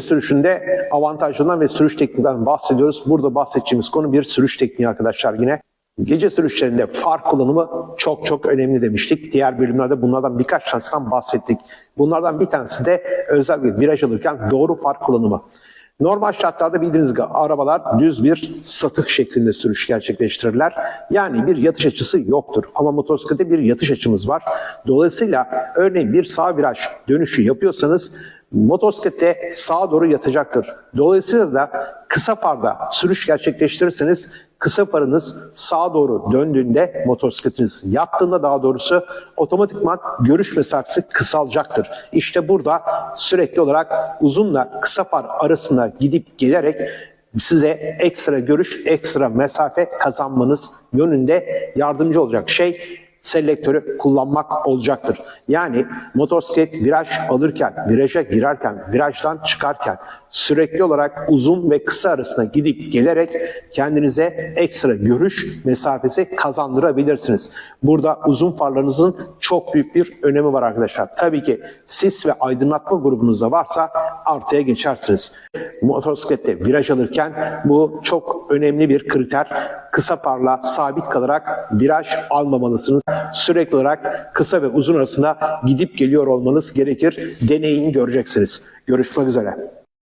sürüşünde avantajlarından ve sürüş tekniklerinden bahsediyoruz. Burada bahsedeceğimiz konu bir sürüş tekniği arkadaşlar yine. Gece sürüşlerinde far kullanımı çok çok önemli demiştik. Diğer bölümlerde bunlardan birkaç tanesinden bahsettik. Bunlardan bir tanesi de özellikle viraj alırken doğru far kullanımı. Normal şartlarda bildiğiniz gibi arabalar düz bir satık şeklinde sürüş gerçekleştirirler. Yani bir yatış açısı yoktur. Ama motosiklette bir yatış açımız var. Dolayısıyla örneğin bir sağ viraj dönüşü yapıyorsanız motosiklette sağa doğru yatacaktır. Dolayısıyla da kısa farda sürüş gerçekleştirirseniz kısa farınız sağa doğru döndüğünde motosikletiniz yattığında daha doğrusu otomatikman görüş mesafesi kısalacaktır. İşte burada sürekli olarak uzunla kısa far arasında gidip gelerek size ekstra görüş, ekstra mesafe kazanmanız yönünde yardımcı olacak şey selektörü kullanmak olacaktır. Yani motosiklet viraj alırken, viraja girerken, virajdan çıkarken sürekli olarak uzun ve kısa arasında gidip gelerek kendinize ekstra görüş mesafesi kazandırabilirsiniz. Burada uzun farlarınızın çok büyük bir önemi var arkadaşlar. Tabii ki sis ve aydınlatma grubunuzda varsa artıya geçersiniz. Motosiklette viraj alırken bu çok önemli bir kriter. Kısa farla sabit kalarak viraj almamalısınız. Sürekli olarak kısa ve uzun arasında gidip geliyor olmanız gerekir. Deneyin göreceksiniz. Görüşmek üzere.